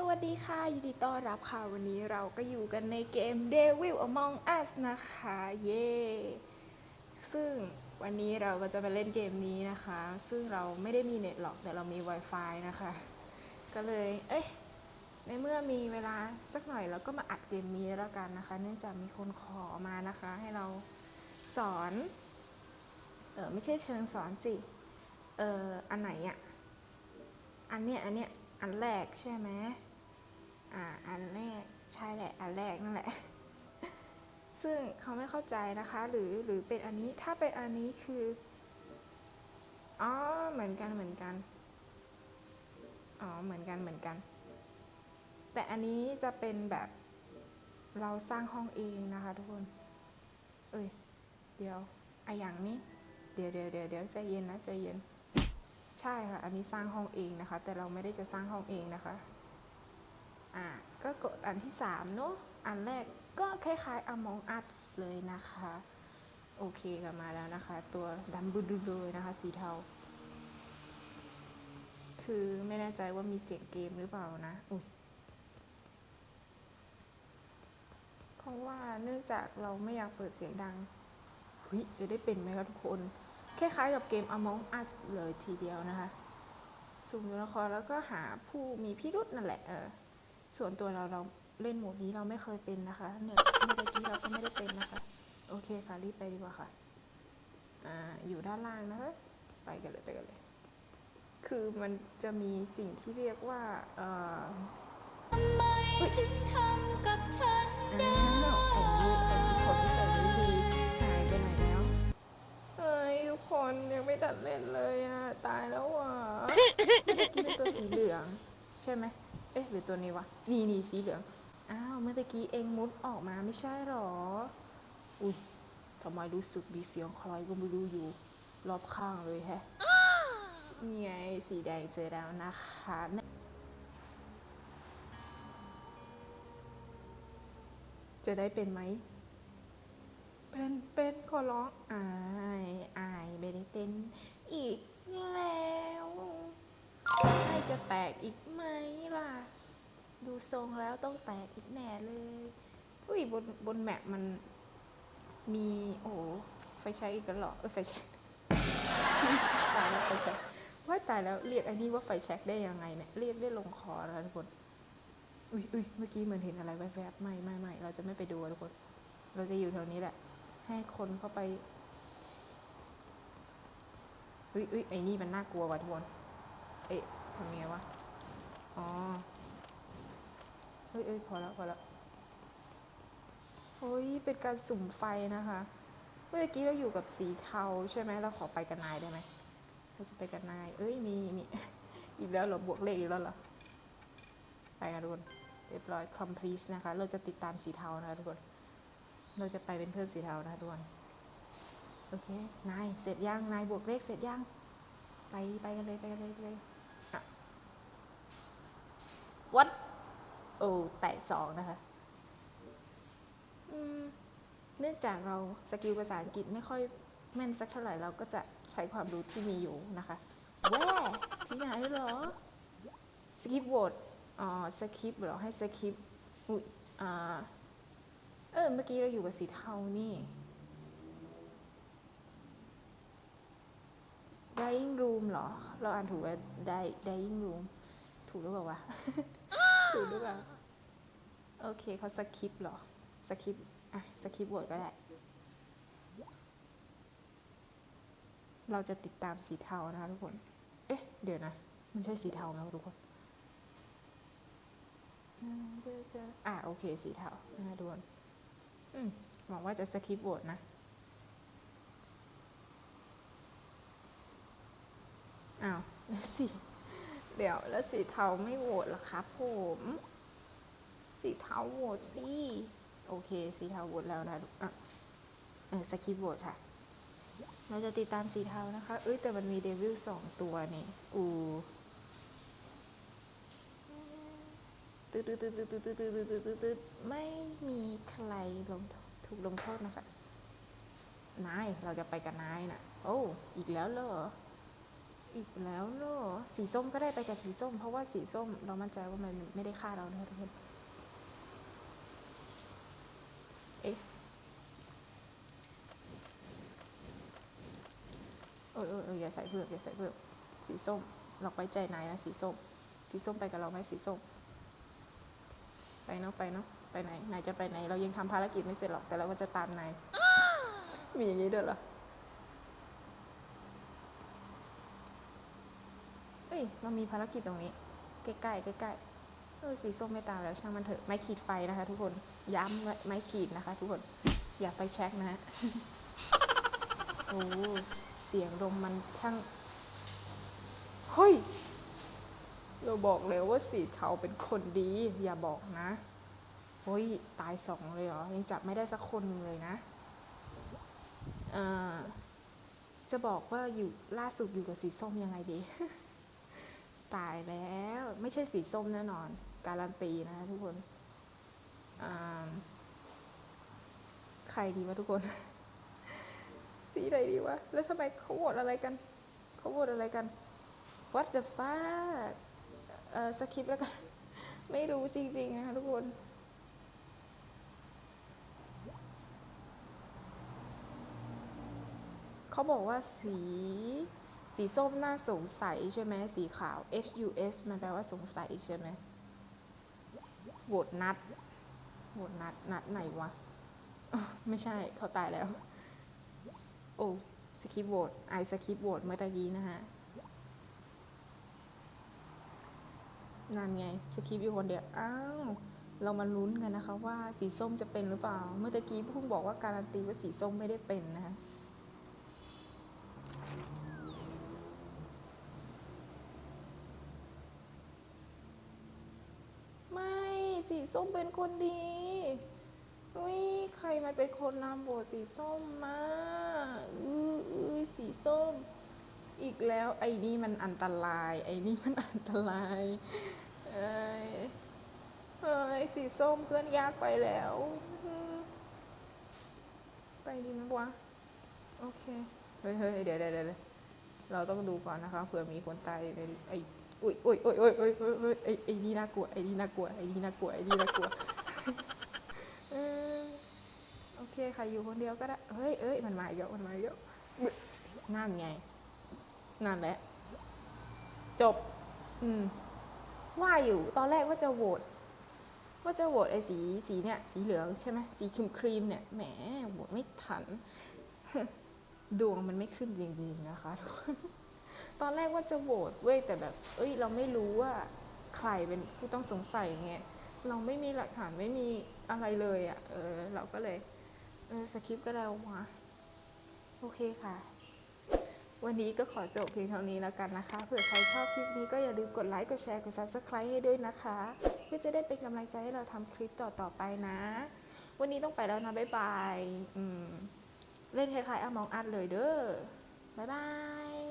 สวัสดีค่ะ ยินดีต้อนรับค่ะ วันนี้เราก็อยู่กันในเกม Devil Among Us นะคะ เย้ซึ่งวันนี้เราก็จะมาเล่นเกมนี้นะคะ ซึ่งเราไม่ได้มีเน็ตหรอก แต่เรามี Wi-Fi นะคะ ก็เลย เอ๊ะในเมื่อมีเวลาสักหน่อยเราก็มาอัดเกมนี้แล้วกันนะคะ เนื่องจากมีคนขอมานะคะ ให้เราสอน เออไม่ใช่เชิงสอนสิ เอออันไหนอะอันเนี้ย อันเนี้ยอันแรกใช่ไหม อ่า อันแรก ใช่แหละ อันแรกนั่นแหละ ซึ่งเขาไม่เข้าใจนะคะ หรือ หรือเป็นอันนี้ ถ้าเป็นอันนี้คือ อ๋อ เหมือนกัน เหมือนกัน อ๋อ เหมือนกัน เหมือนกัน แต่อันนี้จะเป็นแบบ เราสร้างห้องเองนะคะ ทุกคน เอ้ย เดี๋ยวไออย่างนี้ เดี๋ยวเดี๋ยวเดี๋ยวเดี๋ยวใจเย็นนะใจเย็น ใช่ค่ะ อันนี้สร้างห้องเองนะคะ แต่เราไม่ได้จะสร้างห้องเองนะคะ อ่าก็กดอันที่สามเนอะอันแรกก็คล้ายๆ Among Us เลยนะคะ โอเคกลับมาแล้วนะคะ ตัวดำบุดูเลยนะคะ สีเทา คือไม่แน่ใจว่ามีเสียงเกมหรือเปล่านะอุ้ยเพราะว่าเนื่องจากเราไม่อยากเปิดเสียงดังเฮ้ยจะได้เป็นไหมคะทุกคน คล้ายๆกับเกม Among Us เลยทีเดียวนะคะสุ่มตัวละครแล้วก็หาผู้มีพิรุษนั่นแหละเออ ส่วนตัวเราเราเล่นโหมดนี้เราไม่เคยเป็นนะคะเนี่ยเมื่อกี้เราก็ไม่ได้เป็นนะคะ โอเคค่ะรีบไปดีกว่าค่ะ อ่าอยู่ด้านล่างนะคะไปกันเลยไปกันเลย คือมันจะมีสิ่งที่เรียกว่าเอ่อถึงทำกับฉันอ้าวไอ้นี่ไอ้นี่คนที่ใส่ไม่ดีหายไปไหนแล้วเอ้ยทุกคนยังไม่ตัดเล่นเลยอะ ตายแล้วอะเมื่อกี้เป็นตัวสีเหลือง ใช่ไหม เอ๊ะหรือตัวนี้วะ นี่นี่สีเหลือง อ้าว เมื่อตะกี้เองมุดออกมาไม่ใช่หรอ อุ้ยทำไมรู้สึกมีเสียงใครก็ไม่รู้อยู่ รอบข้างเลยแฮะนี่ไงสีแดงเจอแล้วนะคะจะได้เป็นไหม เป็น เป็นขอร้อง อาย อาย ไม่ได้เป็น อีกแล้วให้จะแตกอีกไหมล่ะ ดูทรงแล้วต้องแตกอีกแน่เลยอุ้ยบนบนแมปมันมีโอ้ไฟใช้อีกแล้วเหรอเออไฟใช้ตายแล้วไฟแช็กว่าตายแล้วเรียกไอ้นี่ว่าไฟแช็กได้ยังไงเนี่ยเรียกได้ลงคอแล้วทุกคนอุ้ยอุ้ยเมื่อกี้เหมือนเห็นอะไรแวบๆไม่ไม่ไม่เราจะไม่ไปดูทุกคน เราจะอยู่แถวนี้แหละ ให้คนเข้าไปอุ้ยอุ้ยไอ้นี่มันน่ากลัวว่ะทุกคนเอ๊ะทำไงวะอ๋อ เฮ้ยเอ้ยพอแล้วพอแล้วเฮ้ยเป็นการสุ่มไฟนะคะ เมื่อกี้เราอยู่กับสีเทาใช่ไหมเราขอไปกับนายได้ไหมเราจะไปกับนาย เอ้ยมีมีอีกแล้วเหรอบวกเลขอีกแล้วเหรอไปกันทุกคนเรียบร้อย complete นะคะ เราจะติดตามสีเทานะคะทุกคน เราจะไปเป็นเพื่อนสีเทานะคะทุกคน โอเค นาย เสร็จยัง นายบวกเลขเสร็จยัง ไป ไปกันเลย ไปกันเลยไปเลยอะวัด โอ้แตะสองนะคะอืมเนื่องจากเราสกิลภาษาอังกฤษไม่ค่อยแม่นสักเท่าไหร่เราก็จะใช้ความรู้ที่มีอยู่นะคะแว่ที่ไหนเหรอสคริปต์โหวตอ๋อสคริปต์เหรอให้สคริปต์อุ้ยอ่าเออเมื่อกี้เราอยู่กับสีเทานี่ dying room เหรอ เราอ่านถูกว่า die dying room ถูกหรือเปล่าวะ ถูกหรือเปล่า โอเคเขาสคริปต์เหรอ สคริปต์อะ สคริปต์โหวตก็ได้ เราจะติดตามสีเทานะคะทุกคน เอ๊ะ เดี๋ยวนะ มันใช่สีเทาไหมทุกคนอะโอเค สีเทานะคะทุกคนอืมหวังว่าจะสคริปต์โหวตนะอ้าวสี เดี๋ยวแล้วสีเทาไม่โหวตหรอครับผม สีเทาโหวตสิโอเค สีเทาโหวตแล้วนะอะเออสคริปโหวตค่ะ เราจะติดตามสีเทานะคะ เอ้ย แต่มันมีเดวิลสองตัวนี่อูตืดตืดตืดตืดตืดตืดตืดตืดตืดไม่มีใครลงถูกลงโทษนะคะ นาย เราจะไปกับนายนะโอ้ อีกแล้วเหรอ อีกแล้วเหรอสีส้มก็ได้ไปกับสีส้ม เพราะว่าสีส้มเรามั่นใจว่ามันไม่ได้ฆ่าเรานะคะทุกคนเอ๊ะเออเออเอออย่าใส่เพิ่มอย่าใส่เพิ่มสีส้มเราไว้ใจนายนะสีส้ม สีส้มไปกับเราไหมสีส้ม ไปเนาะไปเนาะไปไหนนายจะไปไหน เรายังทำภารกิจไม่เสร็จหรอกแต่เราก็จะตามนายมีอย่างนี้ด้วยเหรอ้ยมันมีภารกิจตรงนี้ ใกล้ๆใกล้ๆเออสีส้มไม่ตามแล้วช่างมันเถอะไม้ขีดไฟนะคะ ทุกคนย้ำไว้ไม้ขีดนะคะ ทุกคนอย่าไปเช็คนะฮะโอ้เสียงลมมันช่างเฮ้ยเราบอกแล้วว่าสีเทาเป็นคนดี อย่าบอกนะเฮ้ยตายสองเลยเหรอยังจับไม่ได้สักคนนึงเลยนะเออจะบอกว่าอยู่ล่าสุดอยู่กับสีส้มยังไงดี ตายแล้ว ไม่ใช่สีส้มแน่นอน การันตีนะทุกคนใครดีวะทุกคน สีอะไรดีวะ แล้วทำไมเขาโหวตอะไรกัน เขาโหวตอะไรกัน what the fuck เอ่อสคริปต์แล้วกัน ไม่รู้จริง ๆ นะคะทุกคนเขาบอกว่าสี สีส้มน่าสงสัยใช่ไหมสีขาว H U S มันแปลว่าสงสัยใช่ไหมโหวตนัดโหวตนัด นัดไหนวะ ไม่ใช่เขาตายแล้ว โอ้สคริปต์โหวตไอสคริปต์โหวตเมื่อตะกี้นะฮะนั่นไงสคริปอยู่คนเดียว อ้าว เรามาลุ้นกันนะคะว่าสีส้มจะเป็นหรือเปล่า เมื่อตะกี้เพิ่งบอกว่าการันตีว่าสีส้มไม่ได้เป็นนะคะ ส้มเป็นคนดีอุ้ยใครมันเป็นคนนำโหวตสีส้มมาอืออือสีส้ม อีกแล้วไอ้นี่มันอันตราย ไอ้นี่มันอันตรายเอ้ยเอ้ยสีส้มเพื่อนยากไปแล้ว ไปดีไหมวะโอเค เฮ้ยเฮ้ยเดี๋ยวเดี๋ยวเดี๋ยวเราต้องดูก่อนนะคะเผื่อมีคนตายในไอ้ อุ้ยอุ้ยอุ้ยอุ้ยอุ้ยอุ้ยอุ้ยไอ้ไอ้นี่น่ากลัวไอ้นี่น่ากลัวไอ้นี่น่ากลัวไอ้นี่น่ากลัวโอเคใครอยู่คนเดียวก็ได้เฮ้ยเอ้ยมันมาอีกแล้วมันมาอีกแล้วอุ๊ยนั่นไงนั่นแหละ จบ อืม ว่าอยู่ตอนแรกว่าจะโหวตว่าจะโหวตไอ้สีสีเนี่ยสีเหลืองใช่ไหมสีครีมครีมเนี่ยแหมโหวตไม่ทันดวงมันไม่ขึ้นจริงๆนะคะทุกคน ตอนแรกว่าจะโหวตเว้ยแต่แบบ เอ้ย เราไม่รู้ว่าใครเป็นผู้ต้องสงสัยไงเราไม่มีหลักฐานไม่มีอะไรเลยอะ่ะ เออ เราก็เลย เออสคริปต์ก็ได้วะโอเคค่ะ วันนี้ก็ขอจบเพียงเท่านี้แล้วกันนะคะ เผื่อใครชอบคลิปนี้ก็อย่าลืมกดไลค์ กดแชร์ กด subscribe ให้ด้วยนะคะ เพื่อจะได้เป็นกำลังใจให้เราทำคลิปต่อๆไปนะ วันนี้ต้องไปแล้วนะ บ๊ายบาย อืม เล่นคล้ายๆอมองอัดเลยเด้อ บ๊ายบาย